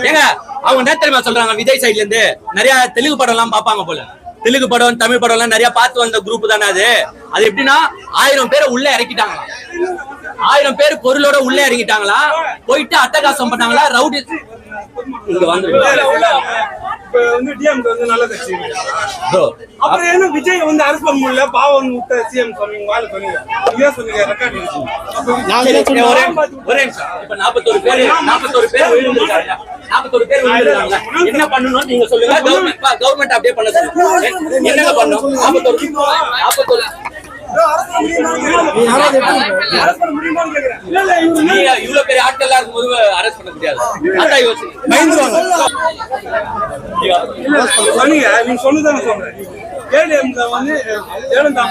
ஏங்க அவங்க என்ன தெரியுமா சொல்றாங்க? விஜய் சைடுல இருந்து நிறைய தெலுங்கு படம் எல்லாம் பாப்பாங்க போல. தெலுங்கு படம் தமிழ் படம் எல்லாம் நிறைய பார்த்து வந்த குரூப் தானே அது. அது எப்படின்னா ஆயிரம் பேரை உள்ள இறக்கிட்டாங்க ஆயிரம் பேர் பொருளோட உள்ள இறங்கிட்டாங்களா? போயிட்டு அட்டகாசம் பண்ணாங்களா? ரவுடி இங்க வந்து இப்ப வந்து டிஎம் வந்து நல்ல கட்சி bro, அப்புறம் என்ன விஜய் வந்து அரசு பண்ண முடியல பாவம் விட்ட சிஎம் சொன்னீங்க. சொன்னீங்க இதே சொன்னீங்க ரெக்கார்ட் சரி, சரி, ஒரே ஒரே நிமிஷம். இப்ப 41 பேரு 41 பேர் விழுந்திருக்காங்க. 41 பேர் விழுந்திருக்காங்க. என்ன பண்ணணும்னு நீங்க சொல்லுங்க. கவர்மெண்ட் கவர்மெண்ட் அப்படியே பண்ண சொல்லுங்க. என்னங்க பண்ணணும்? 41 41 இவ்வளவு பெரிய ஆட்கள் இருக்கும்போது அரெஸ்ட் பண்ண முடியாது அதான் யோசனை சொன்னீங்க நீங்க சொல்லுதானே சொல்றேன். ஏடிஎம்ல வந்து ஜெயலலிதா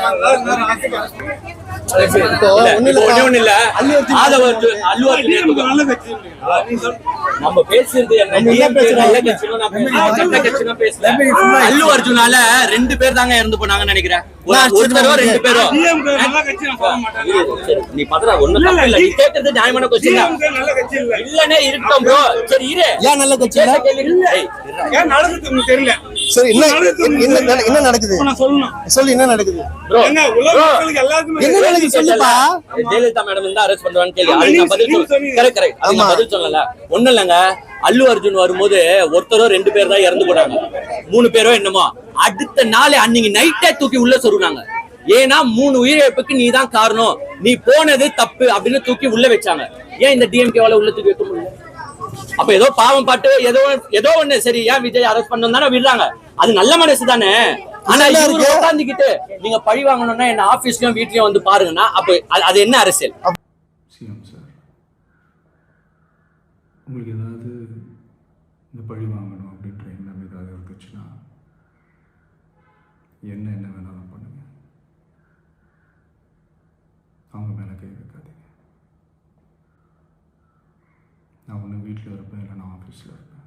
நம்ம பேசுறது. அல்லு அர்ஜுனால ரெண்டு பேர் தாங்க இறந்து போனாங்கன்னு நினைக்கிறேன். ஒரு- ஒருத்தரோ ரெண்டு பேரோ? DMK நல்ல கட்சி நான் சொல்ல மாட்டேன். இரு, சரி, நீ பதற ஒண்ணும் தப்பு இல்ல. நீ கேட்கறது நியாயமான கொஸ்டின் இல்லனே இருக்கட்டும் ப்ரோ சரி இரு. ஏன் நல்ல. ஏன் உங்களுக்கு தெரியல. சரி என்ன நடக்குது? சொல்லு என்ன என்ன சொல்லுப்பா? ஜெயலலிதா மேடம் வந்து அரெஸ்ட் பண்றான்னு கேள்வி. அதுக்கு பதில் சொல்ல. கரெக்ட் கரெக்ட் ஆமா. பதில் சொல்லல. ஒண்ணும் இல்லங்க. அல்லு அர்ஜுன் வரும்போது ஒருத்தரோ ரெண்டு பேர் தான் இறந்து போனாங்க. மூணு பேரோ என்னமோ. அடுத்த நாள் அன்னைக்கு நைட்டே தூக்கி உள்ள சொருனாங்க ஏன்னா மூணு உயிரிழப்புக்கு நீ தான் காரணம். நீ போனது தப்பு அப்படின்னு தூக்கி உள்ள வச்சாங்க. ஏன் இந்த டிஎம்கேவால உள்ள தூக்கி வைக்க முடியல? அப்ப ஏதோ பாவம் பாட்டு ஏதோ ஏதோ ஒண்ணு சரி ஏன் விஜய் அரெஸ்ட் பண்ணணும் தானே விடுறாங்க? அது நல்ல மனசு தானே. ஆனா இவரு. உட்காந்துக்கிட்டு நீங்க பழி வாங்கணும்னா என்ன ஆபீஸ்லயும் வீட்லயும் வந்து பாருங்கன்னா அப்ப அது- அது என்ன அரசியல்? உங்களுக்கு ஏதாவது இந்த பழி வாங்கணும் அப்படின்ற எண்ணம் ஏதாவது இருந்துச்சுன்னா என்ன என்ன வேணாலும் பண்ணுங்க. அவங்க மேலே கை நான் ஒன்று வீட்டில் இருப்பேன் இல்லை நான் ஆஃபீஸில் இருப்பேன்.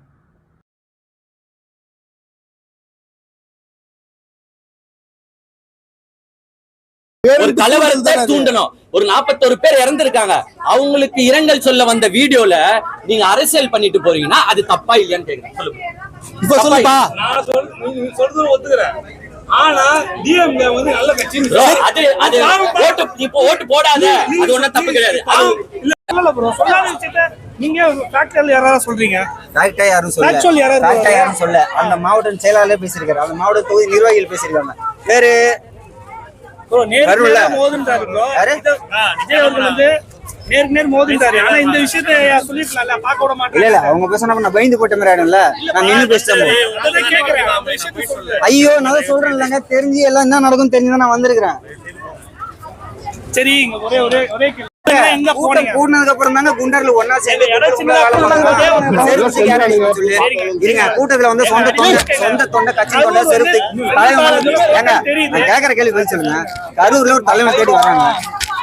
ஒரு கலவரத்தை தூண்டணும். ஒரு 41 பேர் இறந்திருக்காங்க. அவங்களுக்கு இரங்கல் சொல்ல வந்த வீடியோல நீங்க அரசியல் பண்ணிட்டு போறீங்கன்னா அது தப்பா இல்லையான்னு கேக்குறேன். சொல்லுங்க. இப்ப சொல்லுப்பா. நான் சொல் நீங்க சொல்றது ஒத்துக்கிறேன். ஆனா டிஎம்கே வந்து நல்ல கட்சி Bro, அது அது ஓட்டு இப்போ ஓட்டு போடாத. அது தப்பு கிடையாது. நீங்க ஃபேக்டரியில் யாராவது சொல்றீங்க? கரெக்டா யாரும் சொல்ல Factual யாராவது கரெக்டா யாரும் சொல்ல அந்த மாவட்ட செயலாளர் பேசியிருக்காரு. அந்த மாவட்ட தொகுதி நிர்வாகிகள் பேசியிருக்காங்க. பேரு ப்ரோ நேருக்கு வரும்ல? நேர் மோதுன்றாரு ப்ரோ. விஜய் அவர்கள் வந்து நேருக்கு நேர் மோதுன்றாரு. ஆனா இந்த விஷயத்தை சொல்லிருக்கலாம்ல பார்க்க விட இல்ல மாட்டேன் இல்ல. அவங்க பேசினா நான் பயந்து போட்ட மாதிரி ஆயிடும்ல. நான் நின்னு பேசிட்டேன் ஐயோ நான் சொல்றேன் இல்லைங்க. தெரிஞ்சு எல்லாம் என்ன நடக்கும் தெரிஞ்சுதான் நான் வந்திருக்கிறேன். சரி ஒரே ஒரே ஒரே கூட்டினதுக்கு அப்புறம் தாங்க குண்டர்கள் ஒன்னா சேர்ந்து. இருங்க கூட்டத்துல வந்து சொந்த தொண்டை சொந்த தொண்டை கட்சி தொண்டை செருப்பு வந்து- ஏங்க நான் கேக்குற கேள்வி பதில் சொல்லுங்க. கரூர்ல ஒரு தலைவன் தேடி வராங்க.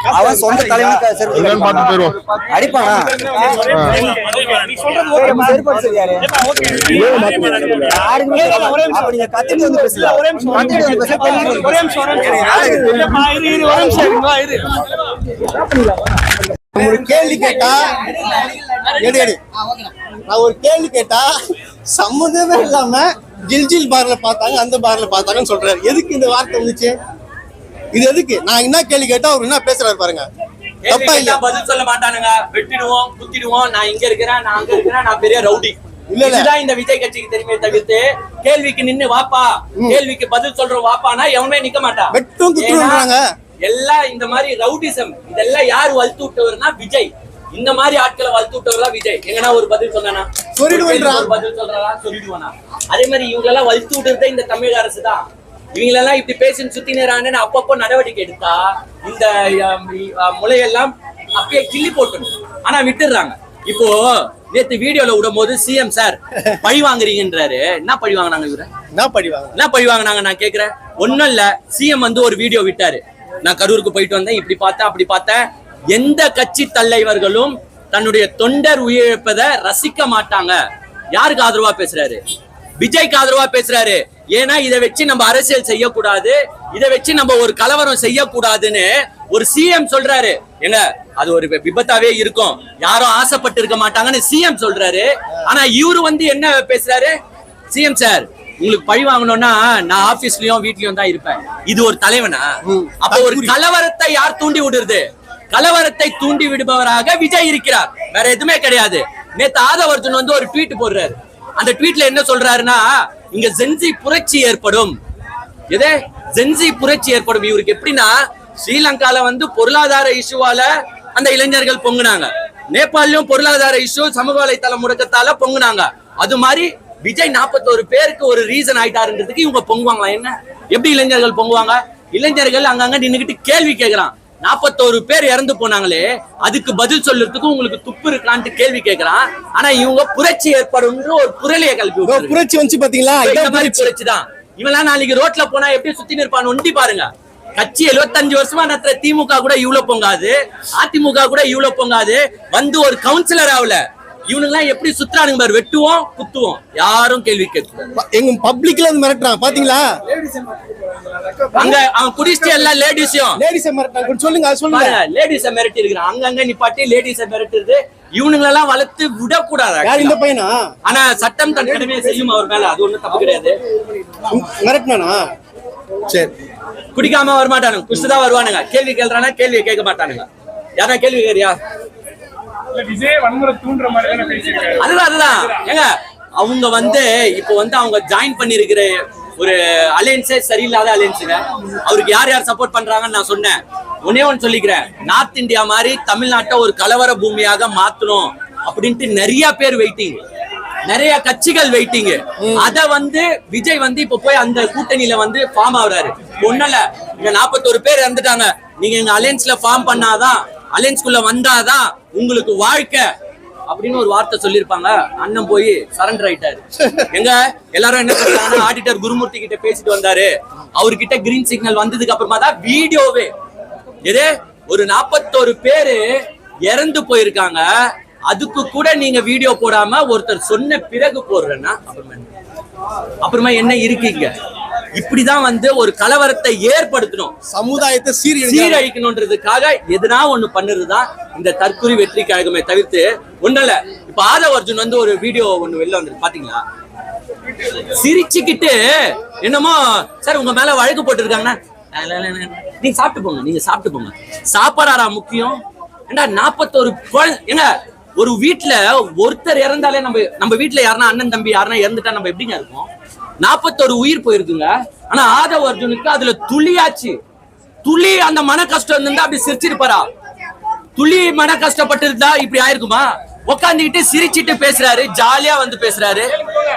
அவன் சொந்த தலைவன் செருப்பு தூக்கி அடிப்பானா? ஒரே கேள்வி கேட்டா எடு எடு. நான் ஒரு கேள்வி கேட்டா சம்மந்தமே இல்லாம ஜில்ஜில் பார்ல பார்த்தாங்க அந்த பார்ல பார்த்தாங்கன்னு சொல்றாரு. எதுக்கு இந்த வார்த்தை வந்துச்சு? இது எதுக்கு? நான் என்ன கேள்வி கேட்டா அவர் என்ன பேசுறாரு பாருங்க. தப்பா இல்ல பதில் சொல்ல மாட்டானுங்க. வெட்டிடுவோம் குத்திடுவோம். நான் இங்க இருக்கிறேன் நான் அங்க இருக்கிறேன். நான் பெரிய ரவுடி. இதுதான் இந்த விஜய் கட்சிக்கு தெரியுமே தவிர்த்து கேள்விக்கு நின்னு வாப்பா. கேள்விக்கு பதில் சொல்ற வாப்பானா எவனுமே நிக்க மாட்டான் வெட்டும் எல்லாம் இந்த மாதிரி ரவுடிசம் இதெல்லாம் யார் வளர்த்து விட்டவர்னா விஜய். இந்த மாதிரி ஆட்களை வளர்த்து விட்டவர்லாம் விஜய். எங்கன்னா ஒரு பதில் சொன்னானா? சொல்லிடுவேன்றான். ஒரு பதில் சொல்றாரா? சொல்லிடுவானா? அதே மாதிரி இவங்க எல்லாம் வளர்த்து விட்டுறதே இந்த தமிழக அரசு தான் இவங்களெல்லாம் இப்படி பேசின்னு சுத்தி நேரான்னு அப்பப்போ நடவடிக்கை எடுத்தா இந்த முளையெல்லாம் அப்படியே கிள்ளி போட்டணும் ஆனா விட்டுடுறாங்க. இப்போ நேத்து வீடியோல விடும் போது சிஎம் சார் பழி வாங்குறீங்கன்றாரு. என்ன பழி வாங்குனாங்க இவரை? என்ன படிவாங்க என்ன பழி வாங்குனாங்க நான் கேக்குறேன். ஒண்ணும் இல்ல. சிஎம் வந்து ஒரு வீடியோ விட்டாரு. நான் கரூருக்கு போயிட்டு வந்தேன். இப்படி பார்த்தேன் அப்படி பார்த்தேன். எந்த கட்சி தலைவர்களும் தன்னுடைய தொண்டர் உயிரிழப்பதை ரசிக்க மாட்டாங்க. யாருக்கு ஆதரவா பேசுறாரு? விஜய்க்கு ஆதரவா பேசுறாரு. ஏன்னா இதை வச்சு நம்ம அரசியல் செய்யக்கூடாது. இதை வச்சு நம்ம ஒரு கலவரம் செய்யக்கூடாதுன்னு ஒரு சிஎம் சொல்றாரு. ஏங்க அது ஒரு விபத்தாவே இருக்கும். யாரும் ஆசைப்பட்டு இருக்க மாட்டாங்கன்னு சிஎம் சொல்றாரு. ஆனா இவரு வந்து என்ன பேசுறாரு? சிஎம் சார் உங்களுக்கு பழி வாங்கணும்னா நான் ஆபீஸ்லயும் வீட்லயும் தான் இருப்பேன். இது ஒரு தலைவனா? அப்ப ஒரு கலவரத்தை யார் தூண்டி விடுறது? கலவரத்தை தூண்டி விடுபவராக விஜய் இருக்கிறார். வேற எதுவுமே கிடையாது. நேத்து ஆதவர்ஜுன் வந்து ஒரு ட்வீட் போடுறாரு. அந்த ட்வீட்ல என்ன சொல்றாருன்னா இங்க ஜென்சி புரட்சி ஏற்படும். எதே? ஜென்சி புரட்சி ஏற்படும். இவருக்கு எப்படின்னா ஸ்ரீலங்கால வந்து பொருளாதார இஷ்யூவால அந்த இளைஞர்கள் பொங்குனாங்க. நேபாளிலும் பொருளாதார இஷ்யூ சமூக வலைத்தள முடக்கத்தால பொங்குனாங்க. அது மாதிரி விஜய் நாற்பத்தோரு பேருக்கு ஒரு ரீசன் ஆயிட்டாருன்றதுக்கு இவங்க பொங்குவாங்களா என்ன? எப்படி இளைஞர்கள் பொங்குவாங்க? இளைஞர்கள் அங்கங்க நின்னுகிட்டு கேள்வி கேட்கிறான் நாற்பத்தோரு பேர் இறந்து போனாங்களே அதுக்கு பதில் சொல்றதுக்கு உங்களுக்கு துப்பு இருக்கான்ட்டு கேள்வி கேக்குறான். ஆனா இவங்க புரட்சி ஏற்படும்ன்ற ஒரு புரளியை கல்வி புரட்சி வந்துச்சு பாத்தீங்களா? இந்த மாதிரி புரட்சி. புரட்சிதான். இவெல்லாம் நாளைக்கு ரோட்ல போனா எப்படி சுத்தி நிற்பான் ஒண்டி பாருங்க. கட்சி 75 வருஷமா நடத்துற திமுக கூட இவ்வளவு பொங்காது. அதிமுக கூட இவ்வளவு பொங்காது. வந்து ஒரு கவுன்சிலர் ஆகல இவனுங்கெல்லாம் எப்படி சுத்துறானுங்க பாரு. வெட்டுவோம் குத்துவோம். யாரும் கேள்வி கேட்க எங்க பப்ளிக்ல இருந்து மிரட்டுறான். பாத்தீங்களா? அங்க அவன் குடிச்சிட்டு எல்லா லேடிஸையும். லேடிஸ் மிரட்டுறான். கொஞ்சம் சொல்லுங்க அது சொல்லுங்க. லேடிஸ மிரட்டி இருக்கிறான். அங்கங்க நிப்பாட்டி லேடிஸ மிரட்டுறது. இவனுங்களெல்லாம் வளர்த்து விடக்கூடாது இந்த பையனா? ஆனா சட்டம் தன் கடமையை செய்யும் அவர் மேல. அது ஒண்ணும் தப்பு கிடையாது. மிரட்டினானா? சரி. குடிக்காம வரமாட்டானுங்க. குடிச்சுதான் வருவானுங்க. கேள்வி கேள்றானா கேள்வியை கேட்க மாட்டானுங்க. யாரா கேள்வி கேறியா அதுதான் அதுதான். ஏங்க அவங்க வந்து இப்போ வந்து அவங்க ஜாயின் பண்ணிருக்கிற ஒரு அலையன்ஸே சரியில்லாத அலையன்ஸுங்க அவருக்கு யார் யார் சப்போர்ட் பண்றாங்கன்னு நான் சொன்னேன். ஒன்னே ஒன்று சொல்லிக்கிறேன். நார்த் இந்தியா மாதிரி தமிழ்நாட்டை ஒரு கலவர பூமியாக மாத்தணும் அப்படின்ட்டு நிறைய பேர் வெயிட்டிங் நிறைய கட்சிகள் வெயிட்டிங் அத வந்து விஜய் வந்து இப்ப போய் அந்த கூட்டணியில வந்து ஃபார்ம் ஆகுறாரு. ஒன்னல இங்க நாற்பத்தோரு பேர் இறந்துட்டாங்க. நீங்க எங்க அலையன்ஸ்ல ஃபார்ம் பண்ணாதான் அலையன்ஸ்குள்ள வந்தாதான் உங்களுக்கு வாழ்க்கை அப்படின்னு ஒரு வார்த்தை சொல்லியிருப்பாங்க. அண்ணன் போய் சரண்டர் ஆயிட்டாரு. எங்க? எல்லாரும் என்ன சொல்றாங்கன்னா ஆடிட்டர் குருமூர்த்தி கிட்ட பேசிட்டு வந்தாரு. அவர்கிட்ட கிரீன் சிக்னல் வந்ததுக்கு அப்புறமா தான் வீடியோவே. எது? ஒரு நாற்பத்தோரு பேரு இறந்து போயிருக்காங்க. அதுக்கு கூட நீங்க வீடியோ போடாம ஒருத்தர் சொன்ன பிறகு போடுறேன்னா அப்புறமா அப்புறமா என்ன இருக்கீங்க? இப்படிதான் வந்து ஒரு கலவரத்தை ஏற்படுத்தணும். சமுதாயத்தை சீரழிச்சு சீரழிக்கணுன்றதுக்காக எதுனா ஒண்ணு பண்ணுறதுதான் இந்த தற்குறி வெற்றி கழகமே தவிர்த்து ஒண்ணுல இப்ப ஆதவ அர்ஜுன் வந்து ஒரு வீடியோ ஒண்ணு வெளில வந்தது பாத்தீங்களா? சிரிச்சுக்கிட்டு என்னமோ சார் உங்க மேல வழக்கு போட்டிருக்காங்கன்னா நீங்க சாப்பிட்டு போங்க நீங்க சாப்பிட்டு போங்க. சாப்பாடாரா முக்கியம். ஏண்டா நாற்பத்தோரு குழந்தை ஏங்க ஒரு வீட்ல ஒருத்தர் இறந்தாலே நம்ம நம்ம வீட்ல யாருன்னா அண்ணன் தம்பி யாருன்னா இறந்துட்டா நம்ம எப்படிங்க இருப்போம்? நாற்பத்தொரு உயிர் போயிருக்குங்க ஆனா ஆதவ அர்ஜுனுக்கு அதுல துளியாச்சு. துளி அந்த மன கஷ்டம் இருந்தா அப்படி சிரிச்சிருப்பாரா? துளி மன கஷ்டப்பட்டு இருந்தா இப்படி ஆயிருக்குமா? உட்காந்துக்கிட்டு சிரிச்சிட்டு பேசுறாரு ஜாலியா வந்து பேசுறாரு.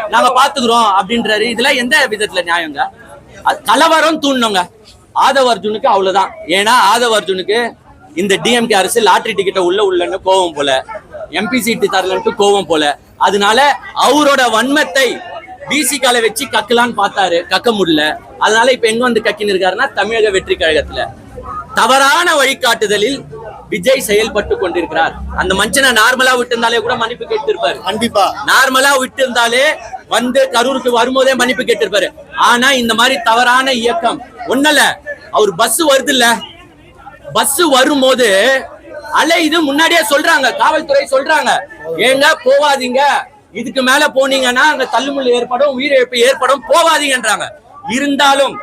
நாங்க பாத்துக்கிறோம் அப்படின்றாரு. இதெல்லாம் எந்த விதத்துல நியாயங்க? அது கலவரம் தூண்டணுங்க ஆதவ அர்ஜுனுக்கு அவ்வளவுதான். ஏன்னா ஆதவ அர்ஜுனுக்கு இந்த டிஎம்கே அரசு லாட்ரி டிக்கெட்டை உள்ள உள்ளன்னு கோவம் போல. எம்பி சீட்டு தரலன்ட்டு கோவம் போல. அதனால அவரோட வன்மத்தை பிசிகால வச்சு கக்கலான்னு பார்த்தாரு. கக்க முடியல. அதனால இப்ப எங்க வந்து கக்கின்னு இருக்காருன்னா தமிழக வெற்றி கழகத்துல. தவறான வழிகாட்டுதலில் விஜய் செயல்பட்டு கொண்டிருக்கிறார். அந்த மனுஷனை நார்மலா விட்டிருந்தாலே கூட மன்னிப்பு கேட்டிருப்பாரு. கண்டிப்பா. நார்மலா விட்டு இருந்தாலே வந்து கரூருக்கு வரும்போதே மன்னிப்பு கேட்டிருப்பாரு. ஆனா இந்த மாதிரி தவறான இயக்கம் ஒன்னல அவர் பஸ் வருது இல்ல பஸ் வரும்போது அலை இது முன்னாடியே சொல்றாங்க. காவல்துறை சொல்றாங்க. ஏங்க போவாதீங்க. இதுக்கு மேல போனீங்கன்னா அங்க தள்ளுமுள்ளு ஏற்படும் உயிரிழப்பு ஏற்படும் போவாதீங்கன்றாங்க இருந்தாலும்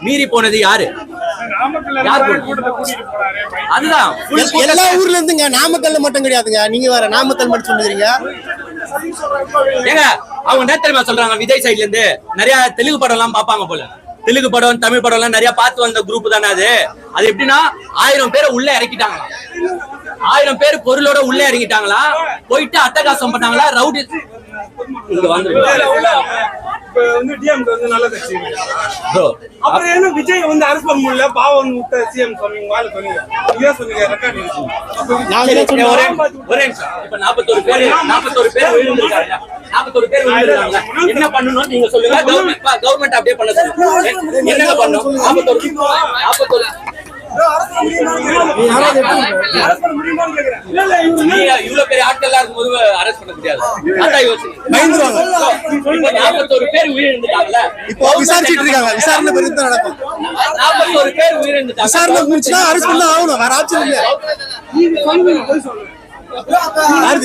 மீறி போனது யாரு? அதுதான். எல்லா ஊர்ல இருந்துங்க. நாமக்கல்ல மட்டும் கிடையாதுங்க. நீங்க வேற நாமக்கல் மட்டும் சொல்லுறீங்க. ஏங்க அவங்க என்ன தெரியுமா சொல்றாங்க? விஜய் சைடுல இருந்து நிறைய தெலுங்கு படம் எல்லாம் பாப்பாங்க போல. தெலுங்கு படம் தமிழ் படம் எல்லாம் நிறைய பார்த்து வந்த குரூப் தானே அது. அது எப்படின்னா ஆயிரம் பேரை உள்ள இறக்கிட்டாங்க. ஆயிரம் பேர் பொருளோட உள்ள இறங்கிட்டாங்களா? போயிட்டு அட்டகாசம் பண்ணாங்களா? ரவுடி இங்க வந்து அப்புறம் என்ன விஜய் வந்து அரசு பண்ண முடியல பாவம் விட்ட சிஎம் சொன்னீங்க வாழ சொன்னீங்க. இதே சொன்னீங்க ரெக்கார்ட் நாங்க என்ன சரி, ஒரே சொன்னோம் ஒரே நிமிஷம். இப்ப 41 பேர் 41 பேர் விழுந்திருக்காங்க. 41 பேர் விழுந்திருக்காங்க. என்ன பண்ணணும்னு நீங்க சொல்லுங்க. கவர்மெண்ட் கவர்மெண்ட் அப்படியே பண்ண சொல்லுங்க. என்னங்க பண்ணணும்? 41 41 இவ்வளவு பெரிய ஆட்கள்லாம் இருக்கும்போது அரெஸ்ட் பண்ண முடியாது நாற்பத்தோரு பேர் உயிரிழந்துட்டாங்கல்ல இப்போ விசாரிச்சிட்டு இருக்காங்க விசாரணை பெருத்து நடக்கும் நாற்பத்தோரு பேர் உயிரிழந்துட்டாங்க விசாரணை முடிச்சுன்னா அரெஸ்ட் பண்ண ஆகணும் வேற இல்ல நீங்க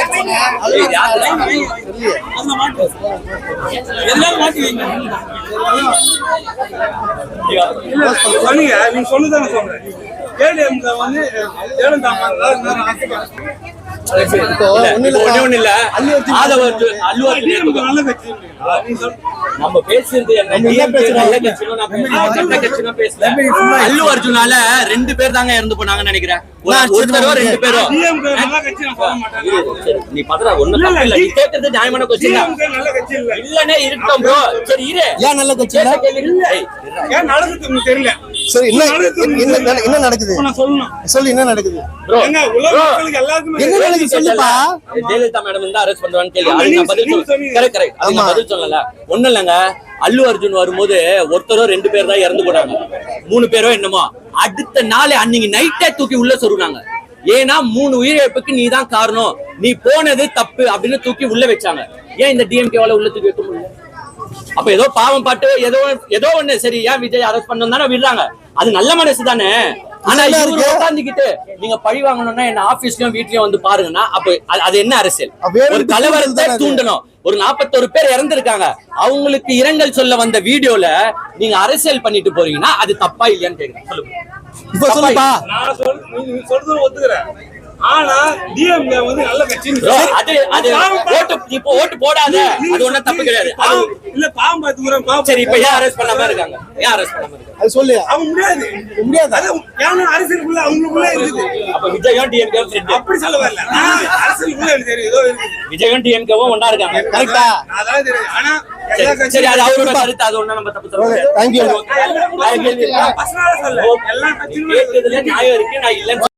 சொல்லுங்க, இது யார் இல்ல, சொன்னீங்க, நீங்க சொன்னதானே சொல்றேன். ADMK வந்து ஜெயலலிதா அம்மா ஒண்ணு ஒண்ணே ஒண்ணு. நம்ம பேசுறது. அல்லு அர்ஜுனால ரெண்டு பேர் தாங்க இறந்து போனாங்கன்னு நினைக்கிறேன். ஒரு- நான் ஒருத்தரோ ரெண்டு பேரோ DMK நல்ல கட்சி நான் சொல்ல மாட்டேன். இரு, சரி, நீ பதற ஒண்ணும் இல்ல, நீ கேக்குறது நியாயமான கொஸ்டின் தான். DMK நல்ல கட்சி இல்ல. இல்லனே இருக்கட்டும் ப்ரோ சரி இரு. ஏன் நல்ல ஏன் நடக்குது உங்களுக்கு தெரியல? சரி என்ன என்ன என்ன நடக்குது? இப்ப நான் சொல்லணும். சொல்லு என்ன நடக்குது? என்ன. நடக்குது சொல்லுப்பா? ஜெயலலிதா மேடம் இருந்தா அரெஸ்ட் பண்ணுவான்னு கேள்வி. அதுக்கு பதில் சொல்ல. கரெக்ட் கரெக்ட் அதுக்கு நான் ஆமா. பதில் சொல்லல. ஒண்ணும் இல்லைங்க. அல்லு அர்ஜுன் வரும்போது ஒருத்தரோ ரெண்டு பேர் தான் இறந்து போனாங்க. மூணு பேரோ என்னமோ. அடுத்த நாள் அன்னைக்கு நைட்டே தூக்கி உள்ள சொருனாங்க ஏன்னா மூணு உயிரிழப்புக்கு நீ தான் காரணம். நீ போனது தப்பு அப்படின்னு தூக்கி உள்ள வச்சாங்க. ஏன் இந்த டிஎம்கேவால உள்ள தூக்கி வைக்க முடியல? அப்ப ஏதோ பாவம் பாட்டு ஏதோ ஏதோ ஒண்ணு சரி ஏன் விஜய் அரெஸ்ட் பண்ணணும் தானே விடுறாங்க. அது நல்ல மனசு தானே. ஆனா இவரு இருக்கு. உட்கார்ந்துகிட்டு நீங்க பழி வாங்கணும்னா என்ன ஆபீஸ்லயும் வீட்லயும் வந்து பாருங்கன்னா அப்ப அது- என்ன அரசியல்? ஒரு கலவரத்தை? தூண்டணும். ஒரு நாற்பத்தோரு பேர் இறந்திருக்காங்க. அவங்களுக்கு இரங்கல் சொல்ல வந்த வீடியோல நீங்க அரசியல் பண்ணிட்டு போறீங்கன்னா அது தப்பா இல்லையான்னு கேக்குறேன். சொல்லுங்க. இப்போ சொல்லுப்பா. நான் சொல் நீங்க சொல்றது ஒத்துக்கிறேன். ஆனா டிஎம்க வந்து நல்ல அது அது ஓட்டு இப்போ ஓட்டு போடாத. அது ஒண்ணும் தப்பு கிடையாது. இல்ல பாவம் பாத்துக்கிறேன் பாவம் சரி இப்ப ஏன் அரெஸ்ட் பண்ணாம இருக்காங்க? ஏன் அரெஸ்ட் பண்ணாம இருக்காங்க? அது சொல்லு அவங்க முடியாது. முடியாதா? அது ஏன்னா அரசியலுக்குள்ள அவங்களுக்குள்ள இருக்குது. அப்ப விஜயும் அப்படி சொல்ல வரல. அரசியலுக்குள்ள தெரியும். ஏதோ இருக்குது. விஜயும் டிஎம்கேவும் ஒண்ணா இருக்காங்க. கரெக்டா? அதான் தெரியும் ஆனா சரி, அது அவரோட கருத்து. அது ஒண்ணும் நம்ம தப்பு சொல்ல. தேங்க்யூ இருக்கா? நியாயம் நான் இல்லைன்னு